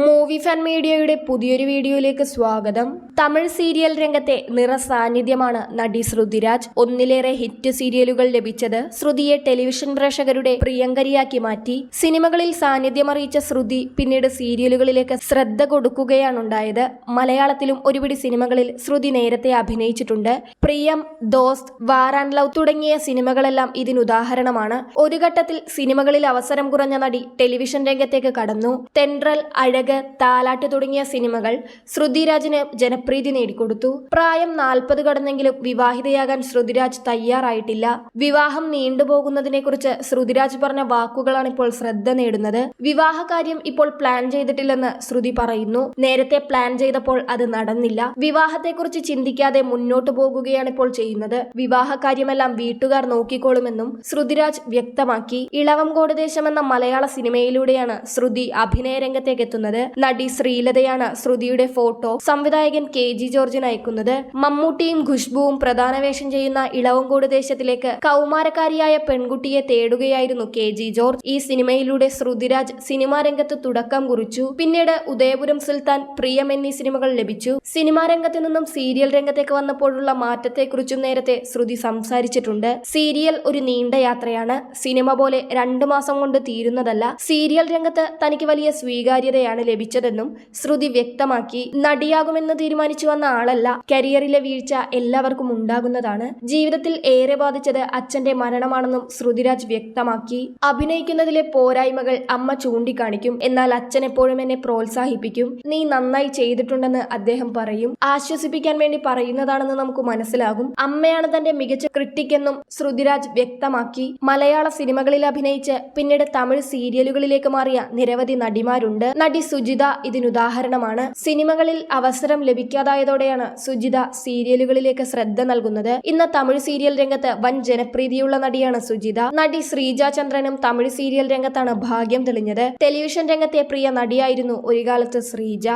Movie fan മീഡിയയുടെ പുതിയൊരു വീഡിയോയിലേക്ക് സ്വാഗതം. തമിഴ് സീരിയൽ രംഗത്തെ നിറസാന്നിധ്യമാണ് നടി ശ്രുതിരാജ്. ഒന്നിലേറെ ഹിറ്റ് സീരിയലുകൾ ലഭിച്ചത് ശ്രുതിയെ ടെലിവിഷൻ പ്രേക്ഷകരുടെ പ്രിയങ്കരിയാക്കി മാറ്റി. സിനിമകളിൽ സാന്നിധ്യമറിയിച്ച ശ്രുതി പിന്നീട് സീരിയലുകളിലേക്ക് ശ്രദ്ധ കൊടുക്കുകയാണുണ്ടായത്. മലയാളത്തിലും ഒരുപിടി സിനിമകളിൽ ശ്രുതി നേരത്തെ അഭിനയിച്ചിട്ടുണ്ട്. പ്രിയം ദോസ്ത് വാർ ആൻഡ് ലവ് തുടങ്ങിയ സിനിമകളെല്ലാം ഇതിനുദാഹരണമാണ്. ഒരു ഘട്ടത്തിൽ സിനിമകളിൽ അവസരം കുറഞ്ഞ നടി ടെലിവിഷൻ രംഗത്തേക്ക് കടന്നു. തെൻട്രൽ അഴക് താലാട്ട് തുടങ്ങിയ സിനിമകൾ ശ്രുതിരാജിന് ജനപ്രീതി നേടിക്കൊടുത്തു. പ്രായം നാൽപ്പത് കടന്നെങ്കിലും വിവാഹിതയാകാൻ ശ്രുതിരാജ് തയ്യാറായിട്ടില്ല. വിവാഹം നീണ്ടുപോകുന്നതിനെക്കുറിച്ച് ശ്രുതിരാജ് പറഞ്ഞ വാക്കുകളാണ് ഇപ്പോൾ ശ്രദ്ധ നേടുന്നത്. വിവാഹകാര്യം ഇപ്പോൾ പ്ലാൻ ചെയ്തിട്ടില്ലെന്ന് ശ്രുതി പറയുന്നു. നേരത്തെ പ്ലാൻ ചെയ്തപ്പോൾ അത് നടന്നില്ല. വിവാഹത്തെക്കുറിച്ച് ചിന്തിക്കാതെ മുന്നോട്ടു പോകുകയാണ് ഇപ്പോൾ ചെയ്യുന്നത്. വിവാഹകാര്യമെല്ലാം വീട്ടുകാർ നോക്കിക്കോളുമെന്നും ശ്രുതിരാജ് വ്യക്തമാക്കി. ഇളവം കോടദേശം എന്ന മലയാള സിനിമയിലൂടെയാണ് ശ്രുതി അഭിനയ രംഗത്തേക്ക് എത്തുന്നത് നടി ശ്രീലതയാണ് ശ്രുതിയുടെ ഫോട്ടോ. സംവിധായകൻ കെ ജി ജോർജിന് അയക്കുന്നത്. മമ്മൂട്ടിയും ഖുഷ്ബുവും പ്രധാന വേഷം ചെയ്യുന്ന ഇളവങ്കോട് ദേശത്തിലേക്ക് കൗമാരക്കാരിയായ പെൺകുട്ടിയെ തേടുകയായിരുന്നു കെ ജി ജോർജ്. ഈ സിനിമയിലൂടെ ശ്രുതിരാജ് സിനിമാ രംഗത്ത് തുടക്കം കുറിച്ചു. പിന്നീട് ഉദയപുരം സുൽത്താൻ പ്രിയം എന്നീ സിനിമകൾ ലഭിച്ചു. സിനിമാ രംഗത്ത് നിന്നും സീരിയൽ രംഗത്തേക്ക് വന്നപ്പോഴുള്ള മാറ്റത്തെക്കുറിച്ചും നേരത്തെ ശ്രുതി സംസാരിച്ചിട്ടുണ്ട്. സീരിയൽ ഒരു നീണ്ട യാത്രയാണ്. സിനിമ പോലെ രണ്ടു മാസം കൊണ്ട് തീരുന്നതല്ല. സീരിയൽ രംഗത്ത് തനിക്ക് വലിയ സ്വീകാര്യതയാണ് ലഭിച്ചതെന്നും ശ്രുതി വ്യക്തമാക്കി. നടിയാകുമെന്ന് തീരുമാനിച്ചു വന്ന ആളല്ല കരിയറിലെ വീഴ്ച എല്ലാവർക്കും ഉണ്ടാകുന്നതാണ്. ജീവിതത്തിൽ ഏറെ ബാധിച്ചത് അച്ഛന്റെ മരണമാണെന്നും ശ്രുതിരാജ് വ്യക്തമാക്കി. അഭിനയിക്കുന്നതിലെ പോരായ്മകൾ അമ്മ ചൂണ്ടിക്കാണിക്കും. എന്നാൽ അച്ഛൻ എപ്പോഴും എന്നെ പ്രോത്സാഹിപ്പിക്കും. നീ നന്നായി ചെയ്തിട്ടുണ്ടെന്ന് അദ്ദേഹം പറയും. ആശ്വസിപ്പിക്കാൻ വേണ്ടി പറയുന്നതാണെന്ന് നമുക്ക് മനസ്സിലാകും. അമ്മയാണ് തന്റെ മികച്ച ക്രിട്ടിക്കെന്നും ശ്രുതിരാജ് വ്യക്തമാക്കി. മലയാള സിനിമകളിൽ അഭിനയിച്ച് പിന്നീട് തമിഴ് സീരിയലുകളിലേക്ക് മാറിയ നിരവധി നടിമാരുണ്ട്. നടി സുജിത ഇതിനുദാഹരണമാണ്. സിനിമകളിൽ അവസരം ലഭിക്കാതായതോടെയാണ് സുജിത സീരിയലുകളിലേക്ക് ശ്രദ്ധ നൽകുന്നത്. ഇന്ന് തമിഴ് സീരിയൽ രംഗത്ത് വൻ ജനപ്രീതിയുള്ള നടിയാണ് സുജിത. നടി ശ്രീജ ചന്ദ്രനും തമിഴ് സീരിയൽ രംഗത്താണ് ഭാഗ്യം തെളിഞ്ഞത്. ടെലിവിഷൻ രംഗത്തെ പ്രിയ നടിയായിരുന്നു ഒരു കാലത്ത് ശ്രീജ.